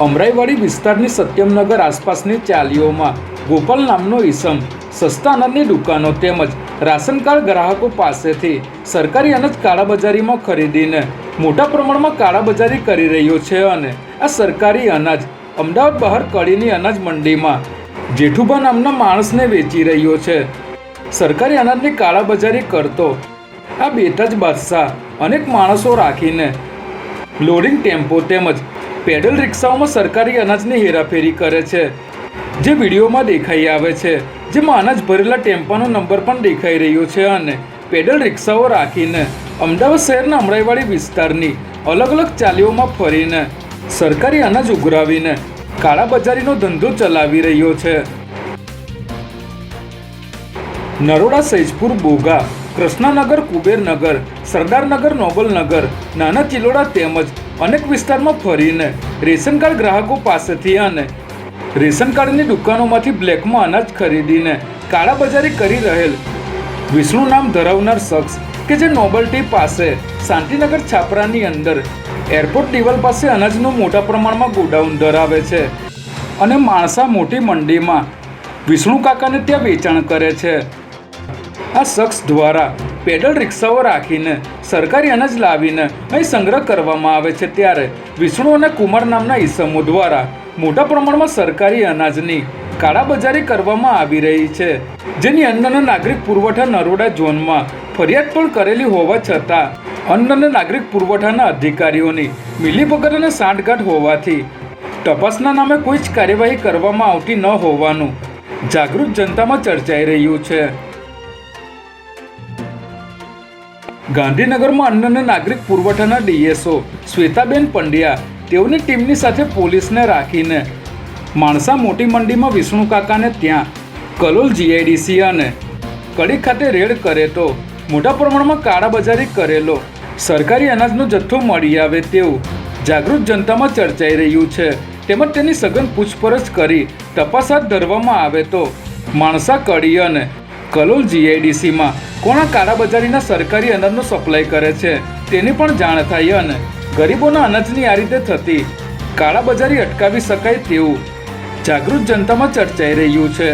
અમરાઈવાડી વિસ્તારની સત્યમનગર આસપાસની ચાલીઓમાં ગોપાલ નામનો ઈસમ, સસ્તા અનાજની દુકાનો તેમજ રાશન કાર્ડ ગ્રાહકો પાસેથી સરકારી અનાજ કાળાબજારીમાં ખરીદીને મોટા પ્રમાણમાં કાળાબજારી કરી રહ્યો છે અને આ સરકારી અનાજ અમદાવાદ બહાર કડીની અનાજ મંડીમાં જેઠુભા નામના માણસને વેચી રહ્યો છે. સરકારી અનાજની કાળાબજારી કરતો આ બેતાજ બાદશાહ અનેક માણસો રાખીને લોડિંગ ટેમ્પો તેમજ પેડલ રિક્ષાઓમાં સરકારી અનાજની હેરાફેરી કરે છે. જે વિડીયોમાં દેખાઈ આવે છે. જેમાં અનાજ ભરેલા ટેમ્પાનો નંબર પણ દેખાઈ રહ્યો છે અને પેડલ રિક્ષાઓ રાખીને અમદાવાદ શહેરના અમરાઈવાડી વિસ્તારની અલગ અલગ ચાલીઓમાં ફરીને સરકારી અનાજ ઉઘરાવીને કાળાબજારીનો ધંધો ચલાવી રહ્યો છે. નરોડા સૈજપુર બોગા કૃષ્ણનગર, કુબેરનગર, સરદારનગર, નોબલનગર, નાના ચિલોડા તેમજ અનેક વિસ્તારમાં ફરીને રેશન કાર્ડ ગ્રાહકો પાસેથી અને રેશન કાર્ડની દુકાનોમાંથી બ્લેકમાં અનાજ ખરીદીને કાળાબજારી કરી રહેલ વિષ્ણુ નામ ધરાવનાર શખ્સ કે જે નોબલ્ટી પાસે શાંતિનગર છાપરાની અંદર એરપોર્ટ દિવાલ પાસે અનાજનું મોટા પ્રમાણમાં ગોડાઉન ધરાવે છે અને માણસા મોટી મંડીમાં વિષ્ણુ કાકાને ત્યાં વેચાણ કરે છે. આ શખ્સ દ્વારા પેડલ રિક્ષાઓ રાખીને સરકારી અનાજ લાવીને અહીં સંગ્રહ કરવામાં આવે છે ત્યારે વિષ્ણુ અને કુમાર નામના ઈસમો દ્વારા મોટા પ્રમાણમાં સરકારી અનાજની કાળાબજારી કરવામાં આવી રહી છે. જેની અન્ન અને નાગરિક પુરવઠા નરોડા ઝોનમાં ફરિયાદ પણ કરેલી હોવા છતાં અન્ન અને નાગરિક પુરવઠાના અધિકારીઓની મિલીભગત અને સાંઠગાંઠ હોવાથી તપાસના નામે કોઈ જ કાર્યવાહી કરવામાં આવતી ન હોવાનું જાગૃત જનતામાં ચર્ચાઈ રહ્યું છે. ગાંધીનગરમાં અન્ન અને નાગરિક પુરવઠાના ડીએસઓ શ્વેતાબેન પંડ્યા તેઓની ટીમની સાથે પોલીસને રાખીને માણસા મોટી મંડીમાં વિષ્ણુ કાકાને ત્યાં કલોલ જીઆઈડીસી અને કડી ખાતે રેડ કરે તો મોટા પ્રમાણમાં કાળાબજારી કરેલો સરકારી અનાજનો જથ્થો મળી આવે તેવું જાગૃત જનતામાં ચર્ચાઈ રહ્યું છે. તેમજ તેની સઘન પૂછપરછ કરી તપાસ હાથ ધરવામાં આવે તો માણસા કડી અને કલોલ જીઆઈડીસીમાં કોણા કાળાબજારીના સરકારી અનાજનો સપ્લાય કરે છે તેની પણ જાણ થાય અને ગરીબોના અનાજની આ રીતે થતી કાળાબજારી અટકાવી શકાય તેવું જાગૃત જનતામાં ચર્ચાઈ રહ્યું છે.